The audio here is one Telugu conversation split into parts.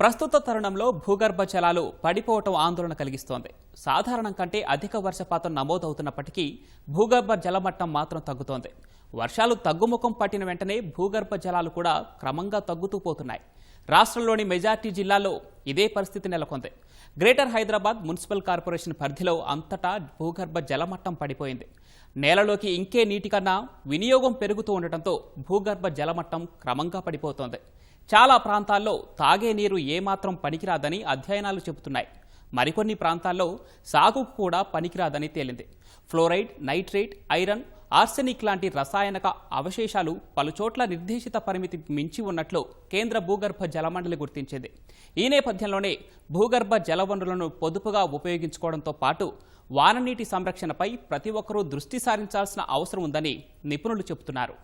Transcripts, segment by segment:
ప్రస్తుత తరుణంలో భూగర్భ జలాలు పడిపోవటం ఆందోళన కలిగిస్తోంది. సాధారణం కంటే అధిక వర్షపాతం నమోదవుతున్నప్పటికీ భూగర్భ జలమట్టం మాత్రం తగ్గుతోంది. వర్షాలు తగ్గుముఖం పట్టిన వెంటనే భూగర్భ జలాలు కూడా క్రమంగా తగ్గుతూ పోతున్నాయి. రాష్ట్రంలోని మెజార్టీ జిల్లాల్లో ఇదే పరిస్థితి నెలకొంది. గ్రేటర్ హైదరాబాద్ మున్సిపల్ కార్పొరేషన్ పరిధిలో అంతటా భూగర్భ జలమట్టం పడిపోయింది. నేలలోకి ఇంకే నీటి కన్నా వినియోగం పెరుగుతూ ఉండటంతో భూగర్భ జలమట్టం క్రమంగా పడిపోతోంది. చాలా ప్రాంతాల్లో తాగే నీరు ఏమాత్రం పనికిరాదని అధ్యయనాలు చెబుతున్నాయి. మరికొన్ని ప్రాంతాల్లో సాగుకు కూడా పనికిరాదని తేలింది. ఫ్లోరైడ్ నైట్రేట్ ఐరన్ ఆర్సెనిక్ లాంటి రసాయనక అవశేషాలు పలుచోట్ల నిర్దేశిత పరిమితి మించి ఉన్నట్లు కేంద్ర భూగర్భ జలమండలి గుర్తించింది. ఈ నేపథ్యంలోనే భూగర్భ జలవనరులను పొదుపుగా ఉపయోగించుకోవడంతో పాటు వాననీటి సంరక్షణపై ప్రతి ఒక్కరూ దృష్టి సారించాల్సిన అవసరం ఉందని నిపుణులు చెబుతున్నారు.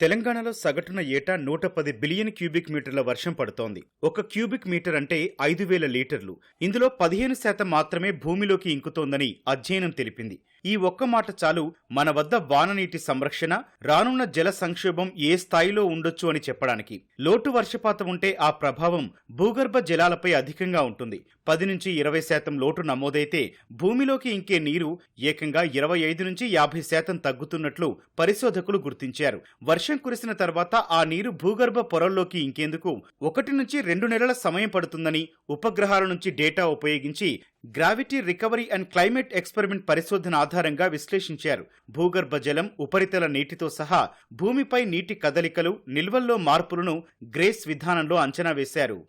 తెలంగాణలో సగటున ఏటా నూట పది బిలియన్ క్యూబిక్ మీటర్ల వర్షం పడుతోంది. ఒక క్యూబిక్ మీటర్ అంటే ఐదు వేల లీటర్లు. ఇందులో పదిహేను శాతం మాత్రమే భూమిలోకి ఇంకుతోందని అధ్యయనం తెలిపింది. ఈ ఒక్క మాట చాలు. మన వద్ద వాననీటి సంరక్షణ రానున్న జల సంక్షోభం ఏ స్థాయిలో ఉండొచ్చు అని చెప్పడానికి. లోటు వర్షపాతం ఉంటే ఆ ప్రభావం భూగర్భ జలాలపై అధికంగా ఉంటుంది. పది నుంచి ఇరవై శాతం లోటు నమోదైతే భూమిలోకి ఇంకే నీరు ఏకంగా ఇరవై ఐదు నుంచి యాభై శాతం తగ్గుతున్నట్లు పరిశోధకులు గుర్తించారు. వర్షం కురిసిన తర్వాత ఆ నీరు భూగర్భ పొరల్లోకి ఇంకేందుకు? ఒకటి నుంచి రెండు నెలల సమయం పడుతుందని ఉపగ్రహాల నుంచి డేటా ఉపయోగించి gravity recovery and climate experiment పరిశోధన ఆధారంగా విశ్లేషించారు. భూగర్భ జలం ఉపరితల నీటితో సహా భూమిపై నీటి కదలికలు నిల్వల్లో మార్పులను గ్రేస్ విధానంలో అంచనా వేశారు.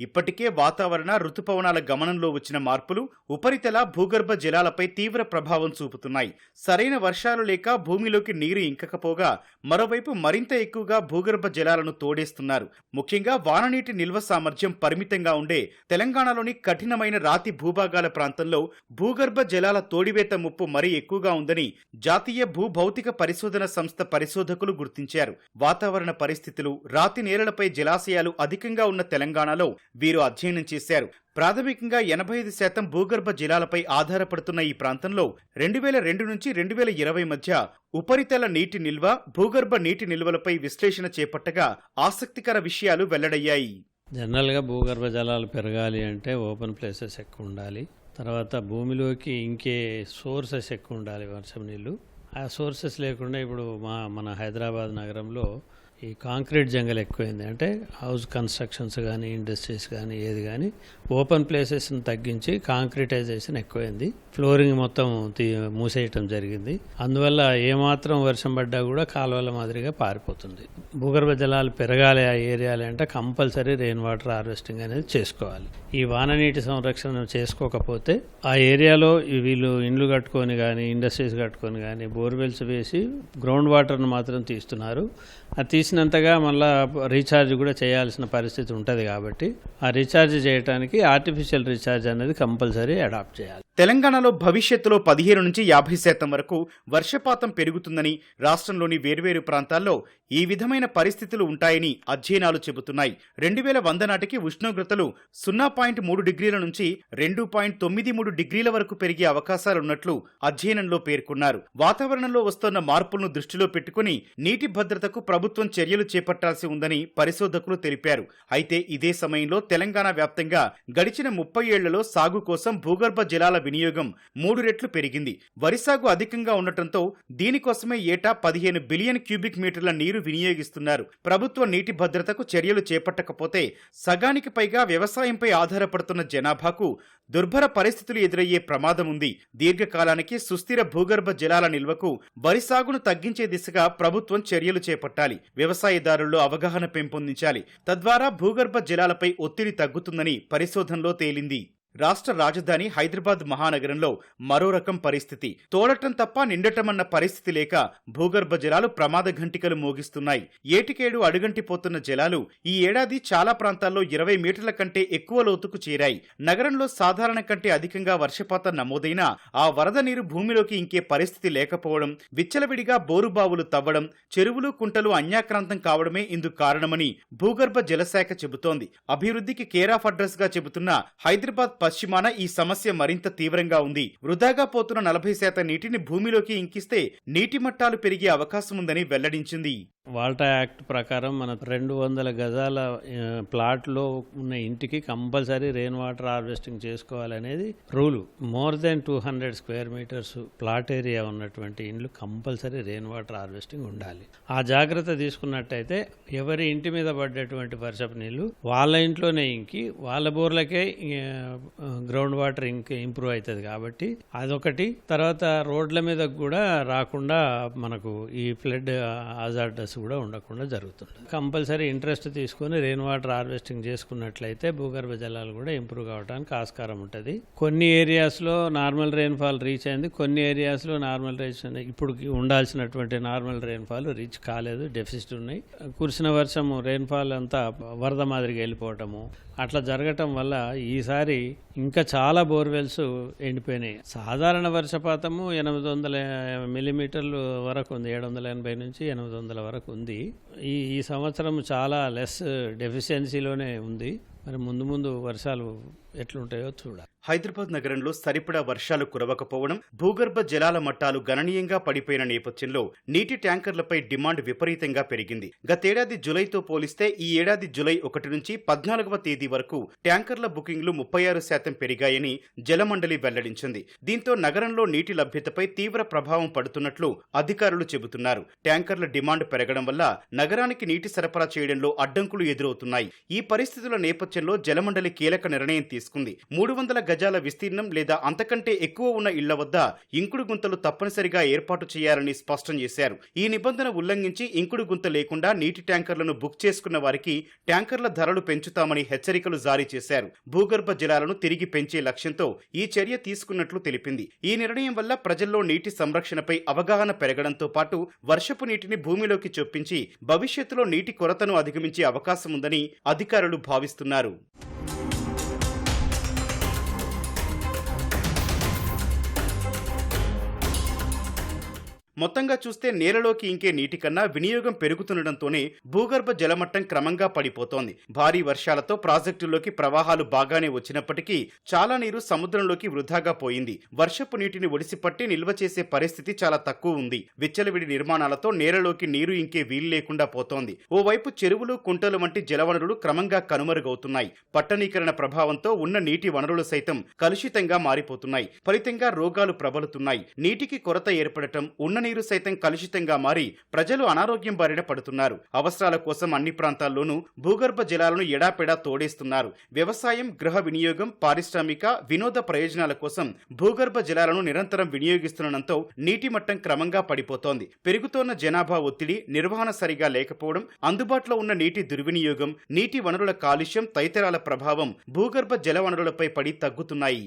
ఇప్పటికే వాతావరణ రుతుపవనాల గమనంలో వచ్చిన మార్పులు ఉపరితల భూగర్భ జలాలపై తీవ్ర ప్రభావం చూపుతున్నాయి. సరైన వర్షాలు లేక భూమిలోకి నీరు ఇంకకపోగా మరోవైపు మరింత ఎక్కువగా భూగర్భ జలాలను తోడేస్తున్నారు. ముఖ్యంగా వాననీటి నిల్వ సామర్థ్యం పరిమితంగా ఉండే తెలంగాణలోని కఠినమైన రాతి భూభాగాల ప్రాంతంలో భూగర్భ జలాల తోడివేత ముప్పు మరీ ఎక్కువగా ఉందని జాతీయ భూభౌతిక పరిశోధన సంస్థ పరిశోధకులు గుర్తించారు. వాతావరణ పరిస్థితులు రాతి నేలలపై జలాశయాలు అధికంగా ఉన్న తెలంగాణలో వీరు అధ్యయనం చేశారు. ప్రాథమికంగా ఎనభై ఐదు శాతం భూగర్భ జలాలపై ఆధారపడుతున్న ఈ ప్రాంతంలో రెండు వేల రెండు నుంచి రెండు వేల ఇరవై మధ్య ఉపరితల నీటి నిల్వ భూగర్భ నీటి నిల్వలపై విశ్లేషణ చేపట్టగా ఆసక్తికర విషయాలు వెల్లడయ్యాయి. జనరల్గా భూగర్భ జలాలు పెరగాలి అంటే ఓపెన్ ప్లేసెస్ ఎక్కువ ఉండాలి. తర్వాత భూమిలోకి ఇంకే సోర్సెస్ ఎక్కువ ఉండాలి వర్షం నీళ్ళు. ఆ సోర్సెస్ లేకుండా ఇప్పుడు మా మన హైదరాబాద్ నగరంలో ఈ కాంక్రీట్ జంగల్ ఎక్కువైంది. అంటే హౌస్ కన్స్ట్రక్షన్స్ కానీ ఇండస్ట్రీస్ కానీ ఏది కానీ ఓపెన్ ప్లేసెస్ని తగ్గించి కాంక్రీటైజేషన్ ఎక్కువైంది. ఫ్లోరింగ్ మొత్తం తీ మూసేయటం జరిగింది. అందువల్ల ఏమాత్రం వర్షం పడ్డా కూడా కాలువల మాదిరిగా పారిపోతుంది. భూగర్భ జలాలు పెరగాలి ఆ ఏరియాలు అంటే కంపల్సరీ రెయిన్ వాటర్ హార్వెస్టింగ్ అనేది చేసుకోవాలి. ఈ వాననీటి సంరక్షణ చేసుకోకపోతే ఆ ఏరియాలో వీళ్ళు ఇండ్లు కట్టుకొని కానీ ఇండస్ట్రీస్ కట్టుకొని కానీ బోర్వెల్స్ వేసి గ్రౌండ్ వాటర్ను మాత్రం తీస్తున్నారు. అది తీసినంతగా మళ్ళీ రీఛార్జ్ కూడా చేయాల్సిన పరిస్థితి ఉంటుంది కాబట్టి ఆ రీఛార్జ్ చేయడానికి ఆర్టిఫిషియల్ రీఛార్జ్ అనేది కంపల్సరీ అడాప్ట్ చేయాలి. తెలంగాణలో భవిష్యత్తులో పదిహేను నుంచి యాభై శాతం వరకు వర్షపాతం పెరుగుతుందని రాష్ట్రంలోని వేర్వేరు ప్రాంతాల్లో ఈ విధమైన పరిస్థితులు ఉంటాయని అధ్యయనాలు చెబుతున్నాయి. రెండు వేల వంద నాటికి ఉష్ణోగ్రతలు సున్నా పాయింట్ మూడు డిగ్రీల నుంచి రెండు పాయింట్ తొమ్మిది మూడు డిగ్రీల వరకు పెరిగే అవకాశాలున్నట్లు అధ్యయనంలో పేర్కొన్నారు. వాతావరణంలో వస్తున్న మార్పులను దృష్టిలో పెట్టుకుని నీటి భద్రతకు ప్రభుత్వం చర్యలు చేపట్టాల్సి ఉందని పరిశోధకులు తెలిపారు. అయితే ఇదే సమయంలో తెలంగాణ వ్యాప్తంగా గడిచిన ముప్పై ఏళ్ళలో సాగు కోసం భూగర్భ జలాల వినియోగం మూడు రెట్లు పెరిగింది. వరి సాగు అధికంగా ఉండటంతో దీనికోసమే ఏటా పదిహేను బిలియన్ క్యూబిక్ మీటర్ల నీరు వినియోగిస్తున్నారు. ప్రభుత్వ నీటి భద్రతకు చర్యలు చేపట్టకపోతే సగానికి పైగా వ్యవసాయంపై ఆధారపడుతున్న జనాభాకు దుర్భర పరిస్థితులు ఎదురయ్యే ప్రమాదం ఉంది. దీర్ఘకాలానికి సుస్థిర భూగర్భ జలాల నిల్వకు వరి సాగును తగ్గించే దిశగా ప్రభుత్వం చర్యలు చేపట్టాలి. వ్యవసాయదారుల్లో అవగాహన పెంపొందించాలి. తద్వారా భూగర్భ జలాలపై ఒత్తిడి తగ్గుతుందని పరిశోధనలో తేలింది. రాష్ట్ర రాజధాని హైదరాబాద్ మహానగరంలో మరో రకం పరిస్థితి. తోడటం తప్ప నిండటమన్న పరిస్థితి లేక భూగర్భ జలాలు ప్రమాద ఘంటికలు మోగిస్తున్నాయి. ఏటికేడు అడుగంటిపోతున్న జలాలు ఈ ఏడాది చాలా ప్రాంతాల్లో ఇరవై మీటర్ల కంటే ఎక్కువ లోతుకు చేరాయి. నగరంలో సాధారణ కంటే అధికంగా వర్షపాతం నమోదైనా ఆ వరద నీరు భూమిలోకి ఇంకే పరిస్థితి లేకపోవడం విచ్చలవిడిగా బోరుబావులు తవ్వడం చెరువులు కుంటలు అన్యాక్రాంతం కావడమే ఇందుకు కారణమని భూగర్భ జలశాఖ చెబుతోంది. అభివృద్ధికి కేర్ ఆఫ్ అడ్రస్గా చెబుతున్న హైదరాబాద్ పశ్చిమాన ఈ సమస్య మరింత తీవ్రంగా ఉంది. వృధాగా పోతున్న నలభై శాతం నీటిని భూమిలోకి ఇంకిస్తే నీటి మట్టాలు పెరిగే అవకాశం ఉందని వెల్లడించింది. వాల్టా యాక్ట్ ప్రకారం మన రెండు వందల గజాల ప్లాట్లో ఉన్న ఇంటికి కంపల్సరీ రెయిన్ వాటర్ హార్వెస్టింగ్ చేసుకోవాలనేది rule. More than two hundred square metres plot area ఉన్నటువంటి ఇండ్లు కంపల్సరీ రెయిన్ వాటర్ హార్వెస్టింగ్ ఉండాలి. ఆ జాగ్రత్త తీసుకున్నట్టయితే ఎవరి ఇంటి మీద పడ్డటువంటి వర్షపు నీళ్ళు వాళ్ళ ఇంట్లోనే ఇంకి వాళ్ళ బోర్లకే గ్రౌండ్ వాటర్ ఇంక ఇంప్రూవ్ అవుతుంది కాబట్టి అదొకటి. తర్వాత రోడ్ల మీద కూడా రాకుండా మనకు ఈ ఫ్లడ్ కూడా ఉండకుండా జరుగుతుంది కంపల్సరీ ఇంట్రెస్ట్ తీసుకొని రెయిన్ వాటర్ హార్వెస్టింగ్ చేసుకున్నట్లయితే భూగర్భ జలాలు కూడా ఇంప్రూవ్ అవడానికి ఆస్కారం ఉంటుంది. కొన్ని ఏరియాస్లో నార్మల్ రెయిన్ఫాల్ రీచ్ అయింది కొన్ని ఏరియాస్లో నార్మల్ రీచ్ ఇప్పుడు ఉండాల్సినటువంటి నార్మల్ రెయిన్ఫాల్ రీచ్ కాలేదు డెఫిసిట్ ఉన్నాయి. కురిసిన వర్షము రెయిన్ఫాల్ అంతా వరద మాదిరిగా వెళ్ళిపోవటము అట్లా జరగటం వల్ల ఈసారి ఇంకా చాలా బోర్వెల్స్ ఎండిపోయినాయి. సాధారణ వర్షపాతము ఎనిమిది వందల మిల్లీమీటర్లు వరకు ఉంది. ఏడు వందల ఎనభై నుంచి ఎనిమిది వందల వరకు ఉంది. ఈ ఈ సంవత్సరం చాలా లెస్ డెఫిషియన్సీలోనే ఉంది. మరి ముందు ముందు వర్షాలు ఎట్లుంటాయో చూడాలి. హైదరాబాద్ నగరంలో సరిపడా వర్షాలు కురవకపోవడం భూగర్భ జలాల మట్టాలు గణనీయంగా పడిపోయిన నేపథ్యంలో నీటి ట్యాంకర్లపై డిమాండ్ విపరీతంగా పెరిగింది. గతేడాది జులైతో పోలిస్తే ఈ ఏడాది జులై ఒకటి నుంచి పద్నాలుగవ తేదీ వరకు ట్యాంకర్ల బుకింగ్లు ముప్పై ఆరు శాతం పెరిగాయని జలమండలి వెల్లడించింది. దీంతో నగరంలో నీటి లభ్యతపై తీవ్ర ప్రభావం పడుతున్నట్లు అధికారులు చెబుతున్నారు. ట్యాంకర్ల డిమాండ్ పెరగడం వల్ల నగరానికి నీటి సరఫరా చేయడంలో అడ్డంకులు ఎదురవుతున్నాయి. ఈ పరిస్థితుల నేపథ్యంలో జలమండలి కీలక నిర్ణయం తీసుకుంది. మూడు వందల గజాల విస్తీర్ణం లేదా అంతకంటే ఎక్కువ ఉన్న ఇళ్ళ వద్ద ఇంకుడు గుంతలు తప్పనిసరిగా ఏర్పాటు చేయాలని స్పష్టం చేశారు. ఈ నిబంధన ఉల్లంఘించి ఇంకుడు గుంత లేకుండా నీటి ట్యాంకర్లను బుక్ చేసుకున్న వారికి ట్యాంకర్ల ధరలు పెంచుతామని హెచ్చరికలు జారీ చేశారు. భూగర్భ జలాలను తిరిగి పెంచే లక్ష్యంతో ఈ చర్య తీసుకున్నట్లు తెలిపింది. ఈ నిర్ణయం వల్ల ప్రజల్లో నీటి సంరక్షణపై అవగాహన పెరగడంతో పాటు వర్షపు నీటిని భూమిలోకి చొప్పించి భవిష్యత్తులో నీటి కొరతను అధిగమించే అవకాశం ఉందని అధికారులు భావిస్తున్నారు. మొత్తంగా చూస్తే నేలలోకి ఇంకే నీటి కన్నా వినియోగం పెరుగుతుండటంతోనే భూగర్భ జలమట్టం క్రమంగా పడిపోతోంది. భారీ వర్షాలతో ప్రాజెక్టుల్లోకి ప్రవాహాలు బాగానే వచ్చినప్పటికీ చాలా నీరు సముద్రంలోకి వృధాగా పోయింది. వర్షపు నీటిని ఒడిసిపట్టి నిల్వ చేసే పరిస్థితి చాలా తక్కువ ఉంది. విచ్చలవిడి నిర్మాణాలతో నేలలోకి నీరు ఇంకే వీలు లేకుండా పోతోంది. ఓవైపు చెరువులు కుంటలు వంటి జలవనరులు క్రమంగా కనుమరుగవుతున్నాయి. పట్టణీకరణ ప్రభావంతో ఉన్న నీటి వనరులు సైతం కలుషితంగా మారిపోతున్నాయి. ఫలితంగా రోగాలు ప్రబలుతున్నాయి. నీటికి కొరత ఏర్పడటం ఉన్న నీరు సైతం కలుషితంగా మారి ప్రజలు అనారోగ్యం బారిన పడుతున్నారు. అవసరాల కోసం అన్ని ప్రాంతాల్లోనూ భూగర్భ జలాలను ఎడాపెడా తోడేస్తున్నారు. వ్యవసాయం గృహ వినియోగం పారిశ్రామిక వినోద ప్రయోజనాల కోసం భూగర్భ జలాలను నిరంతరం వినియోగిస్తుండటంతో నీటి మట్టం క్రమంగా పడిపోతోంది. పెరుగుతోన్న జనాభా ఒత్తిడి నిర్వహణ సరిగా లేకపోవడం అందుబాటులో ఉన్న నీటి దుర్వినియోగం నీటి వనరుల కాలుష్యం తదితరాల ప్రభావం భూగర్భ జల వనరులపై పడి తగ్గుతున్నాయి.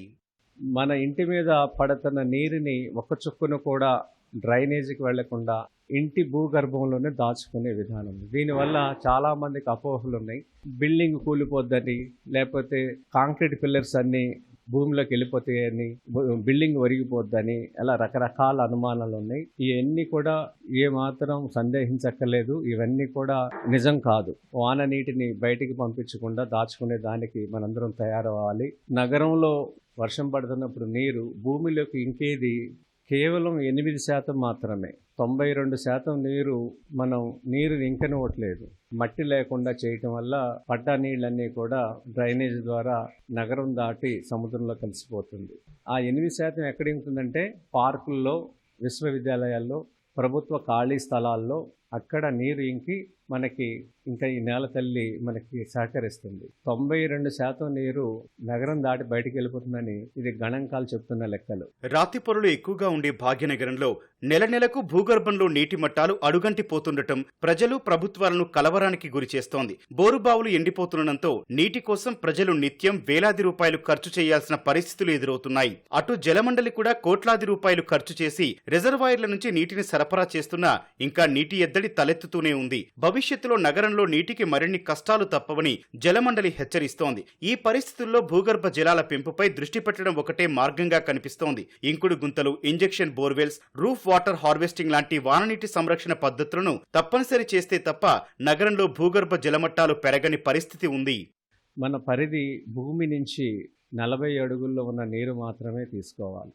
మన ఇంటి మీద పడుతున్న నీరుని ఒక చుక్కును కూడా డ్రైనేజీకి వెళ్ళకుండా ఇంటి భూగర్భంలోనే దాచుకునే విధానం. దీనివల్ల చాలా మందికి అపోహలు ఉన్నాయి. బిల్డింగ్ కూలిపోద్దని లేకపోతే కాంక్రీట్ పిల్లర్స్ అన్ని భూమిలోకి వెళ్ళిపోతాయని బిల్డింగ్ ఒరిగిపోద్దని అలా రకరకాల అనుమానాలు ఉన్నాయి. ఇవన్నీ కూడా ఏమాత్రం సందేహించక్కర్లేదు. ఇవన్నీ కూడా నిజం కాదు. వాన నీటిని బయటికి పంపించకుండా దాచుకునే దానికి మనందరం తయారవ్వాలి. నగరంలో వర్షం పడుతున్నప్పుడు నీరు భూమిలోకి ఇంకేది కేవలం ఎనిమిది శాతం మాత్రమే. తొంభై రెండు శాతం నీరు మనం నీరు ఇంకనివ్వట్లేదు. మట్టి లేకుండా చేయటం వల్ల పడ్డ నీళ్ళన్నీ కూడా డ్రైనేజ్ ద్వారా నగరం దాటి సముద్రంలో కలిసిపోతుంది. ఆ ఎనిమిది శాతం ఎక్కడ ఉంటుందంటే పార్కుల్లో విశ్వవిద్యాలయాల్లో ప్రభుత్వ ఖాళీ స్థలాల్లో అక్కడ నీరు ఇంకి మనకి ఇంకా ఈ నేల తల్లి మనకి సహకరిస్తుంది. తొంభై రెండు శాతం నీరు నగరం దాటి బయటికి వెళ్ళిపోతుందని ఇది గణాంకాలు చెప్తున్న లెక్కలు. రాతి పొరలు ఎక్కువగా ఉండే భాగ్యనగరంలో నెల నెలకు భూగర్భంలో నీటి మట్టాలు అడుగంటి పోతుండటం ప్రజలు ప్రభుత్వాలను కలవరానికి గురి చేస్తోంది. బోరుబావులు ఎండిపోతుండటంతో నీటి కోసం ప్రజలు నిత్యం వేలాది రూపాయలు ఖర్చు చేయాల్సిన పరిస్థితులు ఎదురవుతున్నాయి. అటు జలమండలి కూడా కోట్లాది రూపాయలు ఖర్చు చేసి రిజర్వాయర్ల నుంచి నీటిని సరఫరా చేస్తున్నా ఇంకా నీటి ఎద్దడి తలెత్తుతూనే ఉంది. భవిష్యత్తులో నగరంలో నీటికి మరిన్ని కష్టాలు తప్పవని జలమండలి హెచ్చరిస్తోంది. ఈ పరిస్థితుల్లో భూగర్భ జలాల పెంపుపై దృష్టి పెట్టడం ఒకటే మార్గంగా కనిపిస్తోంది. ఇంకుడు గుంతలు injection borewells roof water harvesting లాంటి వాననీటి సంరక్షణ పద్ధతులను తప్పనిసరి చేస్తే తప్ప నగరంలో భూగర్భ జలమట్టాలు పెరగని పరిస్థితి ఉంది. మన పరిధి భూమి నుంచి నలభై అడుగుల్లో ఉన్న నీరు మాత్రమే తీసుకోవాలి.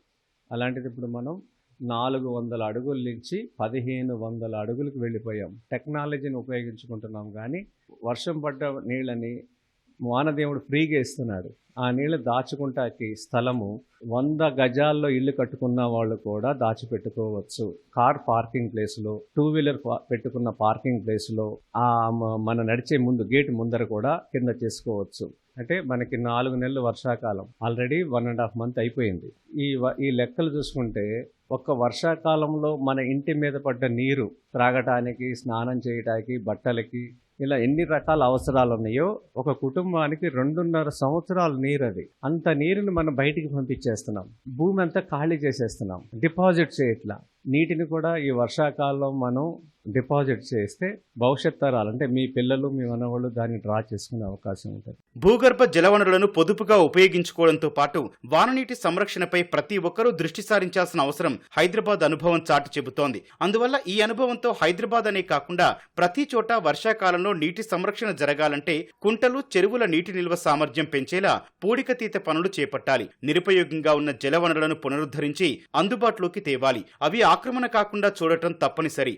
అలాంటిది ఇప్పుడు మనం నాలుగు వందల అడుగుల నుంచి పదిహేను వందల అడుగులకు వెళ్ళిపోయాం. టెక్నాలజీని ఉపయోగించుకుంటున్నాం కానీ వర్షం పడ్డ నీళ్ళని వానదేవుడు ఫ్రీగా ఇస్తున్నాడు. ఆ నీళ్ళు దాచుకుంటాకి స్థలము వంద గజాల్లో ఇల్లు కట్టుకున్న వాళ్ళు కూడా దాచిపెట్టుకోవచ్చు. కార్ పార్కింగ్ ప్లేస్లో టూ వీలర్ పెట్టుకున్న పార్కింగ్ ప్లేస్లో ఆ మన నడిచే ముందు గేట్ ముందర కూడా కింద చేసుకోవచ్చు. అంటే మనకి నాలుగు నెలలు వర్షాకాలం. Already one and half month అయిపోయింది. ఈ ఈ లెక్కలు చూసుకుంటే ఒక్క వర్షాకాలంలో మన ఇంటి మీద పడ్డ నీరు త్రాగటానికి స్నానం చేయటానికి బట్టలకి ఇలా ఎన్ని రకాల అవసరాలు ఉన్నాయో ఒక కుటుంబానికి రెండున్నర సంవత్సరాల నీరు అది అంత నీరుని మనం బయటికి పంపించేస్తున్నాం. భూమి అంతా ఖాళీ చేసేస్తున్నాం. డిపాజిట్ చేయట్లా. నీటిని కూడా ఈ వర్షాకాలం మనం డిపాజిట్ చేస్తే భవిష్యత్ తరాలు అంటే మీ పిల్లలు మీ మనవాళ్ళు దాన్ని డ్రా చేసుకునే అవకాశం ఉంటుంది. భూగర్భ జలవనరులను పొదుపుగా ఉపయోగించుకోవడంతో పాటు వాననీటి సంరక్షణపై ప్రతి ఒక్కరూ దృష్టి సారించాల్సిన అవసరం హైదరాబాద్ అనుభవం చాటి చెబుతోంది. అందువల్ల ఈ అనుభవంతో హైదరాబాద్ అనే కాకుండా ప్రతి చోట వర్షాకాలంలో నీటి సంరక్షణ జరగాలంటే కుంటలు చెరువుల నీటి నిల్వ సామర్థ్యం పెంచేలా పూడికతీత పనులు చేపట్టాలి. నిరుపయోగంగా ఉన్న జలవనరులను పునరుద్ధరించి అందుబాటులోకి తేవాలి. అవి ఆక్రమణ కాకుండా చూడటం తప్పనిసరి.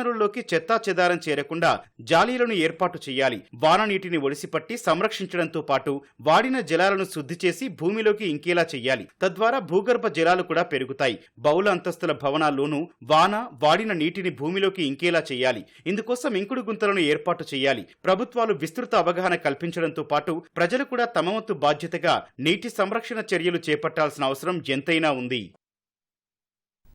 వనరుల్లోకి చెత్తా చెదారం చేరకుండా జాలీలను ఏర్పాటు చేయాలి. వాన నీటిని ఒడిసిపట్టి సంరక్షించడంతో పాటు వాడిన జలాలను శుద్ధి చేసి భూమిలోకి ఇంకేలా చేయాలి. తద్వారా భూగర్భ జలాలు కూడా పెరుగుతాయి. బహుళ అంతస్తుల భవనాల్లోనూ వాన వాడిన నీటిని భూమిలోకి ఇంకేలా చేయాలి? ఇందుకోసం ఇంకుడు గుంతలను ఏర్పాటు చేయాలి. ప్రభుత్వాలు విస్తృత అవగాహన కల్పించడంతో పాటు ప్రజలు కూడా తమ వంతు బాధ్యతగా నీటి సంరక్షణ చర్యలు చేపట్టాల్సిన అవసరం ఎంతైనా ఉంది.